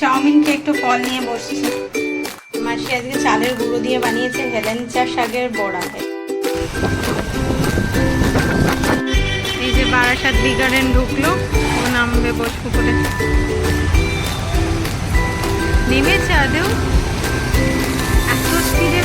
Chowmein খেয়ে একটু ফল নিয়ে বসছি। মাসি আজকে চালের গুঁড়ো দিয়ে বানিয়েছে হেলেঞ্চা শাকের বড়া। এই যে বারাসাত বি ঢুকলো, ও নামবে করে নেমেছে আদেও এত স্পিডে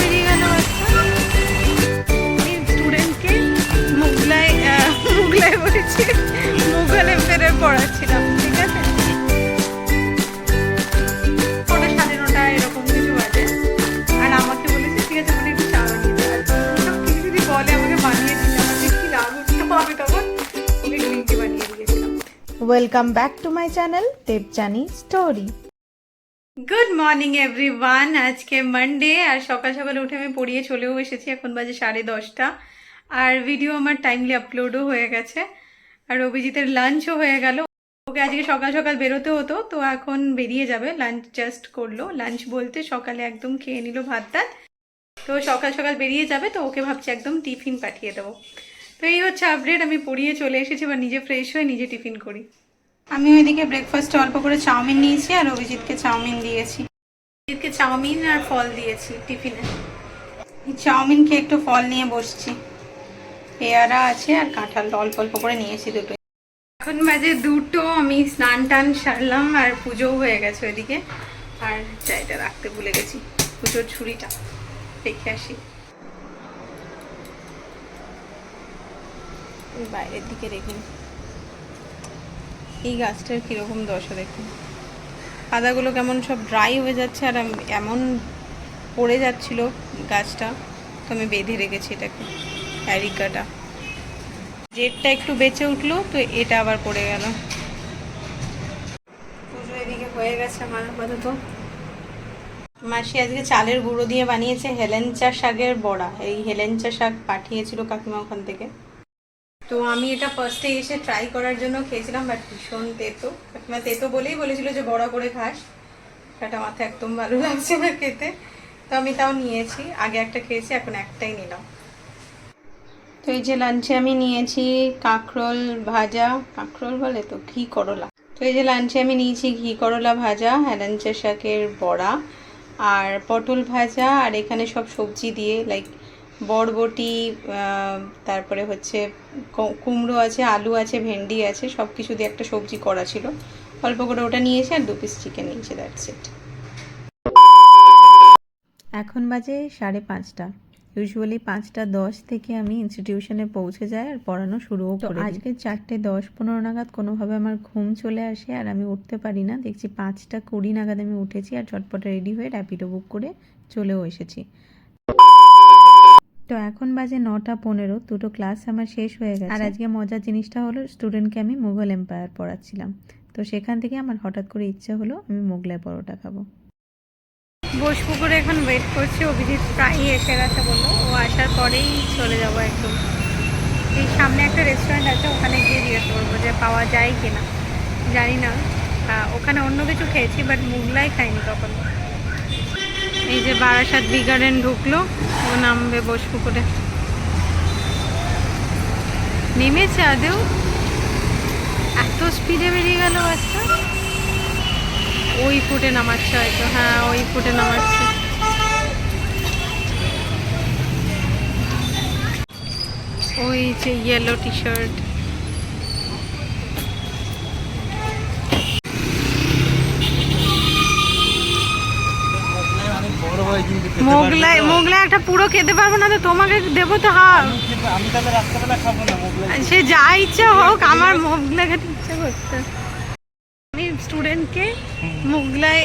welcome back to my channel Debjani story good morning everyone আজকে মানডে আর সকাল সকাল উঠে আমি পড়িয়ে চলেও এসেছি। এখন বাজে সাড়ে দশটা। আর ভিডিও আমার টাইমলি আপলোডও হয়ে গেছে। আর অভিজিতের লাঞ্চও হয়ে গেল। ওকে আজকে সকাল সকাল বেরোতে হতো, তো এখন বেরিয়ে যাবে। লাঞ্চ জাস্ট করল। লাঞ্চ বলতে সকালে একদম খেয়ে নিল ভাত তো সকাল সকাল বেরিয়ে যাবে, তো ওকে ভাবছি একদম টিফিন পাঠিয়ে দেবো। তো এই হচ্ছে আপডেট আমি পড়িয়ে চলে এসেছি বা নিজে ফ্রেশ হয়ে নিজে টিফিন করি। আমি ওইদিকে ব্রেকফাস্টে অল্প করে চাউমিন নিয়েছি আর অভিজিৎকে চাউমিন দিয়েছি। অভিজিৎকে চাউমিন আর ফল দিয়েছি টিফিনে। চাউমিন খেয়ে একটু ফল নিয়ে বসছি। পেয়ারা আছে আর কাঁঠাল অল্প অল্প করে নিয়েছি দুটো এখন বাজে দুটো, আমি স্নান টান সারলাম আর পুজোও হয়ে গেছে ওইদিকে। আর চাইটা রাখতে ভুলে গেছি, পুজোর ছুরিটা রেখে আসি। বাইরের দিকে রেখে এই গাছটার কীরকম দশা দেখুন। পাতাগুলো কেমন সব ড্রাই হয়ে যাচ্ছে আর এমন পড়ে যাচ্ছিল গাছটা। তো আমি বেঁধে রেখেছি এটাকে, অ্যারিকাটা। জেটটা একটু বেঁচে উঠল, তো এটা আবার পড়ে গেল। পুজো এদিকে হয়ে গেছে আমার আপাতত। মাসি আজকে চালের গুঁড়ো দিয়ে বানিয়েছে হেলেঞ্চা শাকের বড়া। এই হেলেঞ্চা শাক পাঠিয়েছিল কাকিমা ওখান থেকে। তো আমি এটা ফার্স্টে এসে ট্রাই করার জন্য খেয়েছিলাম বাট ভীষণ তেতো। কাকিমা তেতো বলেই বলেছিল যে বড়া করে খাস। সেটা মাথা একদম ভালো লাগছে না খেতে। তো আমি তাও নিয়েছি। আগে একটা খেয়েছি, এখন একটাই নিলাম। তো এই যে লাঞ্চে আমি নিয়েছি কাঁকরোল ভাজা। কাঁকরোল বলে তো ঘি করলা। তো এই যে লাঞ্চে আমি নিয়েছি ঘি করলা ভাজা, হেলাঞ্চা শাকের বড়া, আর পটল ভাজা, আর এখানে সব সবজি দিয়ে লাইক বরবটি তারপরে হচ্ছে কুমড়ো আছে আলু আছে ভেন্ডি আছে সব কিছু দিয়ে একটা সবজি করা ছিল। অল্প করে ওটা নিয়েছে আর দু পিস চিকেন নিয়েছে দ্যাটস ইট এখন বাজে সাড়ে পাঁচটা। ইউজুয়ালি পাঁচটা দশ থেকে আমি ইনস্টিটিউশনে পৌঁছে যাই আর পড়ানো শুরুও করি আজকে চারটে দশ পনেরো নাগাদ কোনোভাবে আমার ঘুম চলে আসে আর আমি উঠতে পারি না। দেখছি পাঁচটা কুড়ি নাগাদ আমি উঠেছি আর চটপট রেডি হয়ে র্যাপিডো বুক করে চলেও এসেছি। তো এখন বাজে নটা পনেরো দুটো ক্লাস আমার শেষ হয়ে গেছে। আর আজকে মজার জিনিসটা হলো স্টুডেন্টকে আমি মুঘল এম্পায়ার পড়াচ্ছিলাম। তো সেখান থেকে আমার হঠাৎ করে ইচ্ছে হলো আমি মোগলাই পরোটা খাব। বোসপুকুরে এখন ওয়েট করছি অভিজিৎ প্রায়ই এসে গেছে বলল। ও আসার পরেই চলে যাব একদম। এই সামনে একটা রেস্টুরেন্ট আছে ওখানে গিয়ে জিজ্ঞেস করব যে পাওয়া যায় কি না জানি না। ওখানে অন্য কিছু খেয়েছি বাট মুগলাই খাইনি তখন এই যে বারাসাত বি গার্ডেন ঢুকলো, ও নামবে বোসপুকুরে। নেমেছে আদেও এত স্পিডে বেরিয়ে গেল বাচ্চা? ওই ফুটে নামাচ্ছে হয়তো হ্যাঁ ওই ফুটে নামাচ্ছে। ওই যে ইয়েলো টি শার্ট অনেক বড় হয় কিন্তু খেতে মোগলাই একটা পুরো খেতে পারব না তো, তোমাকে দেবো তো সে যা ইচ্ছা হোক, আমার খেতে আমি স্টুডেন্টকে মুগলাই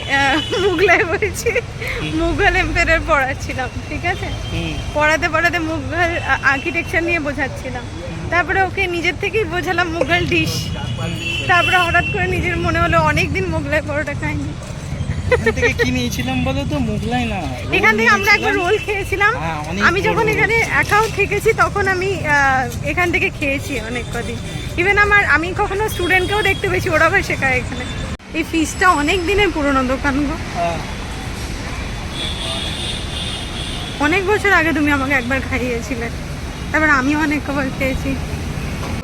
মুগলাই মুঘল পড়াচ্ছিলাম, ঠিক আছে? পড়াতে পড়াতে মুঘল আর্কিটেকচার নিয়ে বোঝাচ্ছিলাম। তারপরে ওকে নিজের থেকেই বোঝালাম মুঘল ডিশ তারপরে হঠাৎ করে নিজের মনে হলো অনেক দিন মোগলাই পরোটা খাইনি। এখান থেকে কি নিয়েছিলাম বলো তো? মোগলাই না। এখান থেকে আমরা একবার রোল খেয়েছিলাম। হ্যাঁ, আমি যখন এখানে একাও থেকেছি তখন আমি এখান থেকে খেয়েছি অনেক কদিন। ইভেন আমার আমি কখনো স্টুডেন্টকেও দেখতে পেয়েছি ওরা ভাই শেখায় এখানে। এই ফিসটা অনেক দিনের পুরনো দোকান গো। হ্যাঁ। অনেক বছর আগে তুমি আমাকে একবার খাইয়েছিলে। তারপর আমিও অনেক কবার খেয়েছি।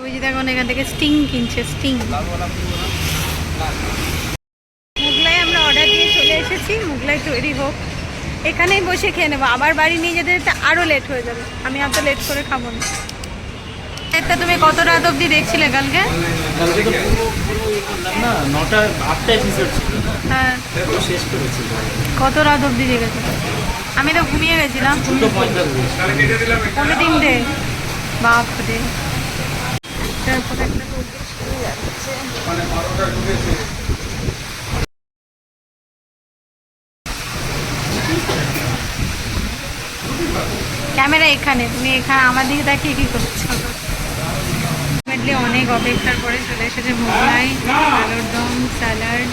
ওই যে দেখুন এখান থেকে স্টিং কিনছে স্টিং মোগলাই আমরা অর্ডার মোগলাই তৈরি হোক। এখানেই বসে খেয়ে নেব। আবার বাড়ি নিয়ে যেতে যেতে আরও লেট হয়ে যাবে। আমি এত লেট করে খাব না। একটা তুমি কত রাত অবধি দেখছিলে কালকে? হ্যাঁ। পুরো শেষ করেছি। কত রাত অবধি জেগেছো আমি তো ঘুমিয়ে গেছিলাম। পঁয়তাল্লিশ পনেরো তিনটে। বাপ রে একটা রোগী শুরু যাচ্ছে ক্যামেরা এখানে তুমি এখানে আমার দিকে তাকিয়ে কি করছ? অনেক অপেক্ষার পরে চলে এসেছে মোগলাই আলুর দম স্যালাড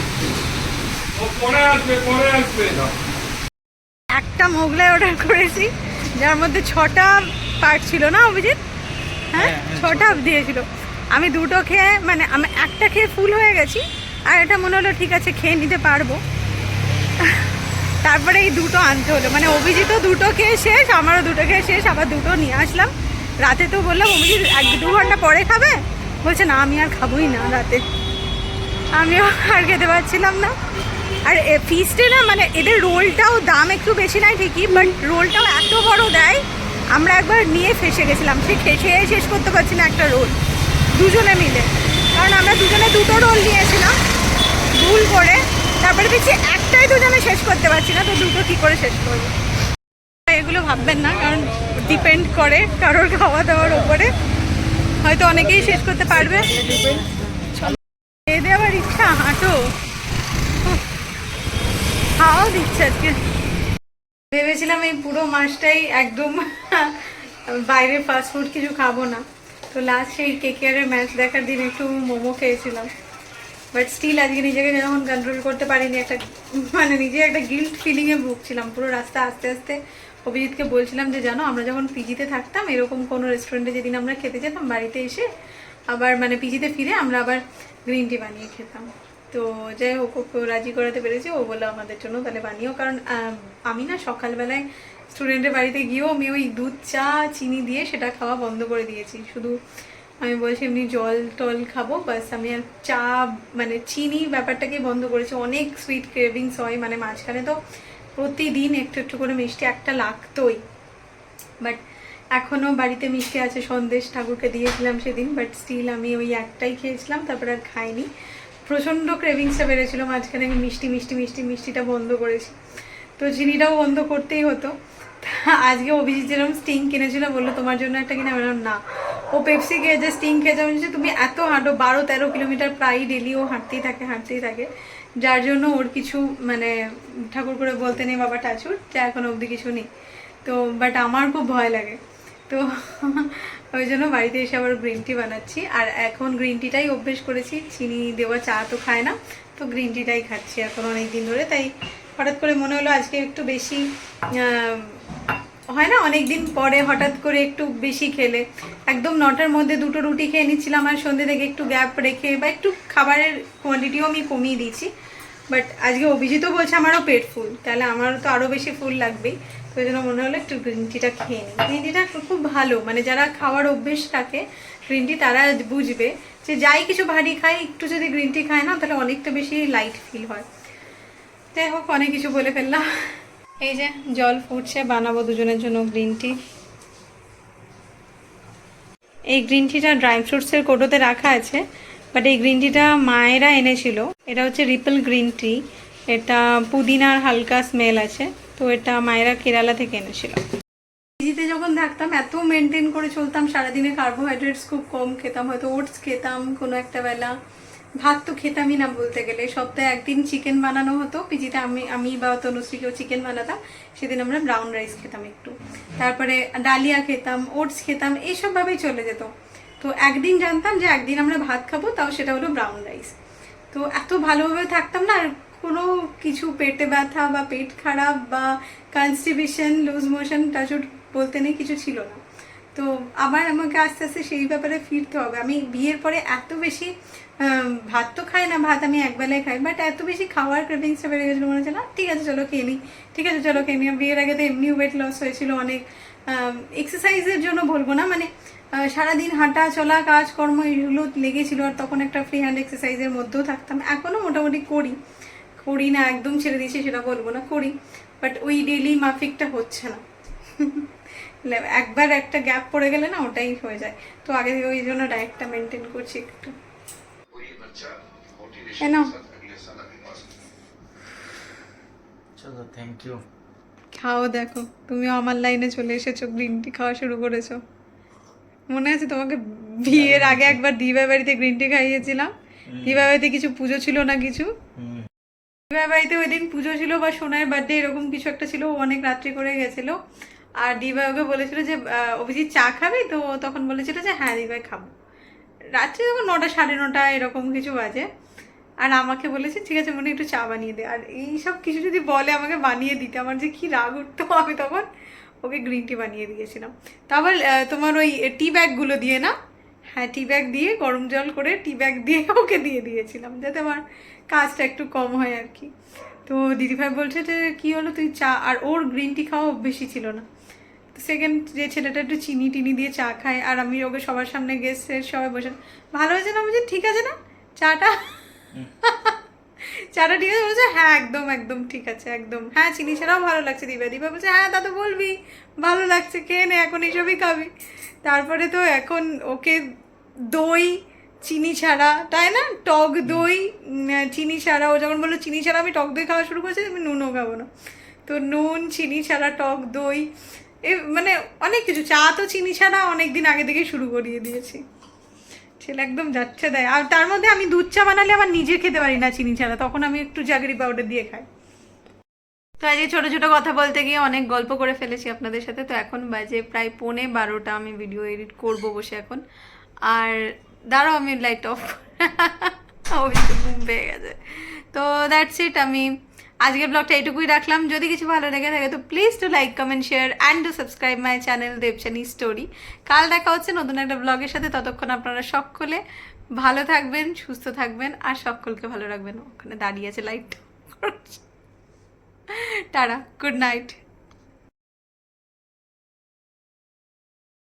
একটা মোগলাই অর্ডার করেছি যার মধ্যে ছটা পার্ট ছিল না অভিজিৎ? হ্যাঁ হ্যাঁ, হ্যাঁ, ছটা দিয়েছিল আমি দুটো খেয়ে মানে আমি একটা খেয়ে ফুল হয়ে গেছি আর এটা মনে হলো ঠিক আছে খেয়ে নিতে পারব। তারপরে এই দুটো আনতে হলো। মানে অভিজিৎও দুটো খেয়ে শেষ, আমারও দুটো খেয়ে শেষ, আবার দুটো নিয়ে আসলাম। রাতে তো বললাম, অভিজিৎ, এক দু ঘণ্টা পরে খাবে? বলছে, না, আমি আর খাবোই না রাতে। আমিও আর খেতে পারছিলাম না। আর ফিস্টে না মানে এদের রোলটাও দাম একটু বেশি নাই ঠিকই বাট রোলটাও এত বড় দেয়, আমরা একবার নিয়ে ফেসে গেছিলাম। সে খে- খেয়ে শেষ করতে পারছি না একটা রোল। দুজনে মিলে। কারণ আমরা দুজনে দুটো রোল নিয়েছিলাম, ভুল করে। তারপরে দেখছি একটাই দুজনে শেষ করতে পারছি না, তো দুটো কী করে শেষ করব? এগুলো ভাববেন না, কারণ ডিপেন্ড করে কারোর খাওয়া দাওয়ার ওপরে হয়তো অনেকেই শেষ করতে পারবে। খেয়ে দেওয়ার ইচ্ছা, হাঁটো। খাওয়াও দিচ্ছে আজকে। ভেবেছিলাম এই পুরো মাসটাই একদম বাইরে ফাস্টফুড কিছু খাব না। তো লাস্ট সেই কেকেআরের ম্যাচ দেখার দিন একটু মোমো খেয়েছিলাম। বাট স্টিল আজকে নিজেকে যখন কন্ট্রোল করতে পারিনি, একটা মানে নিজে একটা গিল্ট ফিলিংয়ে ভুগছিলাম। পুরো রাস্তা আস্তে আস্তে অভিজিৎকে বলছিলাম যে, জানো, আমরা যখন পিজিতে থাকতাম, এরকম কোনো রেস্টুরেন্টে যেদিন আমরা খেতে যেতাম, বাড়িতে এসে আবার মানে পিজিতে ফিরে আমরা আবার গ্রিন টি বানিয়ে খেতাম। তো যাই হোক, ওকে রাজি করাতে পেরেছি, ও বলল আমাদের জন্য তাহলে বানিয়েও কারণ আমি না সকালবেলায় স্টুডেন্টের বাড়িতে গিয়েও আমি ওই দুধ, চা, চিনি দিয়ে সেটা খাওয়া বন্ধ করে দিয়েছি। শুধু আমি বলছি এমনি জল টল খাব, বাস আমি আর চা মানে চিনি ব্যাপারটাকে বন্ধ করেছি। অনেক সুইট ক্রেভিংস হয় মানে মাঝখানে তো। প্রতিদিন একটু একটু করে মিষ্টি, একটা লাগতোই। বাট এখনও বাড়িতে মিষ্টি আছে, সন্দেশ ঠাকুরকে দিয়েছিলাম সেদিন বাট স্টিল আমি ওই একটাই খেয়েছিলাম, তারপর আর খাইনি। প্রচণ্ড ক্রেভিংসটা বেড়েছিল, মাঝখানে আমি মিষ্টি মিষ্টি মিষ্টি, মিষ্টিটা বন্ধ করেছি। তো চিনিটাও বন্ধ করতেই হতো। আজকে অভিজিৎ যেরকম স্টিং কিনেছিল, বলল, তোমার জন্য একটা কিনে? আমি না। ও পেপসি খেয়ে যে স্টিং খেয়ে আমি বলছি, তুমি এত হাঁটো বারো তেরো কিলোমিটার প্রায় ডেলি ও হাঁটতেই থাকে হাঁটতেই থাকে। যার জন্য ওর কিছু মানে ঠাকুর করে বলতে নেই বাবা টাচুর যে এখন অবধি কিছু নেই। তো বাট আমার খুব ভয় লাগে। তো ওই জন্য বাড়িতে এসে আবার গ্রিন টি বানাচ্ছি। আর এখন গ্রিন টিটাই অভ্যেস করেছি চিনি দেওয়া চা তো খায় না তো গ্রিন টিটাই খাচ্ছি এখন অনেক দিন ধরে। তাই হঠাৎ করে মনে হলো আজকে একটু বেশি হয় না? অনেক দিন পরে হঠাৎ করে একটু বেশি খেলে। একদম নটার মধ্যে দুটো রুটি খেয়ে নিচ্ছিলাম আর সন্ধ্যে থেকে একটু গ্যাপ রেখে বা একটু খাবারের কোয়ান্টিটিও আমি কমিয়ে দিয়েছি। বাট আজকে অভিজিতও বলছে আমারও পেট ফুল তাহলে আমারও তো আরও বেশি ফুল লাগবেই। তো ওই জন্য মনে হলো একটু গ্রিন টিটা খেয়ে নিই। গ্রিন টিটা খুব ভালো মানে যারা খাওয়ার অভ্যেস থাকে গ্রিন টি তারা বুঝবে যে যাই কিছু ভারী খায় একটু যদি গ্রিন টি খায় না, তাহলে অনেকটা বেশি লাইট ফিল হয়। যাই হোক, অনেক কিছু বলে ফেললাম। এই যে জল ফুটছে, বানাবো দুজনের জন্য গ্রিন টি এই গ্রিন টিটা ড্রাই ফ্রুটসের কোটোতে রাখা আছে বাট এই গ্রিন টিটা মায়েরা এনেছিল। এটা হচ্ছে রিপল গ্রিন টি এটা পুদিনার হালকা স্মেল আছে, তো এটা মায়েরা কেরালা থেকে এনেছিল। পিজিতে যখন থাকতাম, এত মেনটেন করে চলতাম, সারাদিনে কার্বোহাইড্রেটস খুব কম খেতাম, হয়তো ওটস খেতাম কোনো একটা বেলা। ভাত তো খেতামই না বলতে গেলে। সপ্তাহে একদিন চিকেন বানানো হতো। পিজিতে আমি আমি বা তনুশ্রীকেও চিকেন বানাতাম। সেদিন আমরা ব্রাউন রাইস খেতাম একটু। তারপরে ডালিয়া খেতাম ওটস খেতাম, এইসবভাবেই চলে যেত। তো একদিন জানতাম যে একদিন আমরা ভাত খাব, তাও সেটা হলো ব্রাউন রাইস তো এত ভালোভাবে থাকতাম না, আর কোনো কিছু পেটে ব্যথা বা পেট খারাপ বা কনস্টিবিশন লুজ মোশন টাচুট বলতে নেই, কিছু ছিল না। তো আবার আমাকে আস্তে আস্তে সেই ব্যাপারে ফিরতে হবে। আমি বিয়ের পরে এত বেশি ভাত তো খাই না, ভাত আমি একবেলায় খাই বাট এত বেশি খাওয়ার ক্রেভিংসটা বেড়ে গেছিল, মনে হচ্ছে না ঠিক আছে, চলো খেয়ে নিই, ঠিক আছে, চলো খেয়ে নিই। বিয়ের আগে তো এমনি ওয়েট লস হয়েছিল অনেক এক্সারসাইজের জন্য বলব না মানে সারাদিন হাঁটা, চলা, কাজকর্ম এগুলো লেগেছিল, আর তখন একটা ফ্রি হ্যান্ড এক্সারসাইজের মধ্যেও থাকতাম। এখনও মোটামুটি করি করি না, একদম ছেড়ে দিয়েছি, সেটা বলব না, করি বাট ওই ডেলি মাফিকটা হচ্ছে না। একবার একটা গ্যাপ পড়ে গেলে না ওটাই হয়ে যায়। তো আগে থেকে ওই জন্য ডায়েটটা মেনটেন করছি একটু। চলো থ্যাংক ইউ খাও দেখো। তুমিও আমার লাইনে চলে এসেছ গ্রিন টি খাওয়া শুরু করেছ। মনে আছে তোমাকে বিয়ের আগে একবার দিবার বাড়িতে গ্রিন টি খাইয়েছিলাম। দিবার বাড়িতে কিছু পুজো ছিল না কিছু? দিবার বাড়িতে ওই দিন পুজো ছিল বা সোনার বার্থডে এরকম কিছু একটা ছিল অনেক রাত্রি করে গেছিল। আর দিবাই ওকে বলেছিল যে অভিজিৎ চা খাবি? তো তখন বলেছিল যে হ্যাঁ দিবাই খাব। রাত্রি তখন নটা, সাড়ে নটা এরকম কিছু বাজে। আর আমাকে বলেছে, ঠিক আছে, মনে একটু চা বানিয়ে দে। আর এই সব কিছু যদি বলে আমাকে বানিয়ে দিতে, আমার যে কী রাগ উঠতো আমি তখন ওকে গ্রিন টি বানিয়ে দিয়েছিলাম। তারপর তোমার ওই টি ব্যাগগুলো দিয়ে না? হ্যাঁ টি ব্যাগ দিয়ে, গরম জল করে টি ব্যাগ দিয়ে ওকে দিয়ে দিয়েছিলাম, যাতে আমার কাজটা একটু কম হয় আর কি। তো দিদিভাই বলছে যে, কী হলো? তুই চা, আর ওর গ্রিন টি খাওয়া অভ্যেসই ছিল না। সেকেন্ড যে ছেলেটা একটু চিনি টিনি দিয়ে চা খায় আর আমি ওকে সবার সামনে গেস্টের সবাই বসে ভালো হয়েছে না? বলছে ঠিক আছে না? চাটা? চাটা ঠিক আছে? বলছে হ্যাঁ একদম একদম ঠিক আছে একদম। হ্যাঁ চিনি ছাড়াও ভালো লাগছে দিবা দিবা বলছে হ্যাঁ তা তো বলবি। ভালো লাগছে খেয়ে নে এখন এইসবই খাবি। তারপরে তো এখন ওকে দই চিনি ছাড়া তাই না? টক দই চিনি ছাড়া ও যখন বলল চিনি ছাড়া আমি টক দই খাওয়া শুরু করেছি আমি নুনও খাব না। তো নুন চিনি ছাড়া টক দই এ মানে অনেক কিছু, চা তো চিনি ছাড়া অনেক দিন আগে থেকেই শুরু করিয়ে দিয়েছি। ছেলে একদম যাচ্ছে দেয়। আর তার মধ্যে আমি দুধ চা বানালে আবার নিজে খেতে পারি না চিনি ছাড়া, তখন আমি একটু জাগরি পাউডার দিয়ে খাই। তো আজকে ছোটো ছোট কথা বলতে গিয়ে অনেক গল্প করে ফেলেছি আপনাদের সাথে। তো এখন বাজে প্রায় পৌনে বারোটা, আমি ভিডিও এডিট করব বসে এখন। আর দাঁড়াও, আমি লাইট অফ অবশ্য ঘুম পেয়ে গেছে। তো দ্যাটস ইট আমি আজকের ব্লগটা এটুকুই রাখলাম। যদি কিছু ভালো লেগে থাকে, তো please to like comment share and to subscribe my channel Debjani story কাল দেখা হচ্ছে নতুন একটা ব্লগের সাথে। ততক্ষণ আপনারা সকলে ভালো থাকবেন, সুস্থ থাকবেন, আর সকলকে ভালো রাখবেন। ওখানে দাঁড়িয়ে আছে লাইট টাটা গুড নাইট